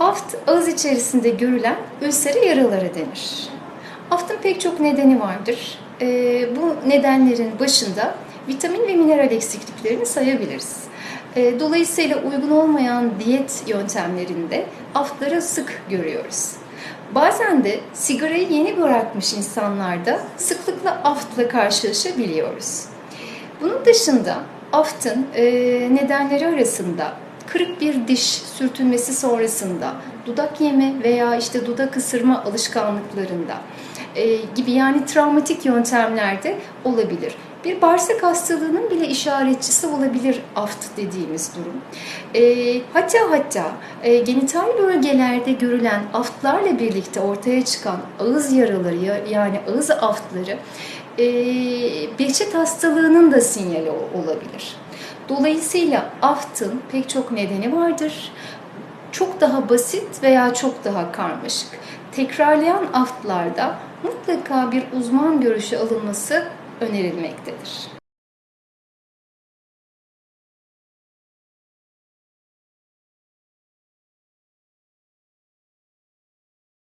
Aft, ağız içerisinde görülen ülsere yaralara denir. Aftın pek çok nedeni vardır. Ee, bu nedenlerin başında vitamin ve mineral eksikliklerini sayabiliriz. Ee, dolayısıyla uygun olmayan diyet yöntemlerinde aftları sık görüyoruz. Bazen de sigarayı yeni bırakmış insanlarda sıklıkla aftla karşılaşabiliyoruz. Bunun dışında aftın e, nedenleri arasında kırık bir diş sürtünmesi sonrasında dudak yeme veya işte dudak ısırma alışkanlıklarında e, gibi yani travmatik yöntemlerde olabilir. Bir bağırsak hastalığının bile işaretçisi olabilir aft dediğimiz durum. E, hatta hatta e, genital bölgelerde görülen aftlarla birlikte ortaya çıkan ağız yaraları ya- yani ağız aftları e, behçet hastalığının da sinyali ol- olabilir. Dolayısıyla aftın pek çok nedeni vardır. Çok daha basit veya çok daha karmaşık. Tekrarlayan aftlarda mutlaka bir uzman görüşü alınması önerilmektedir.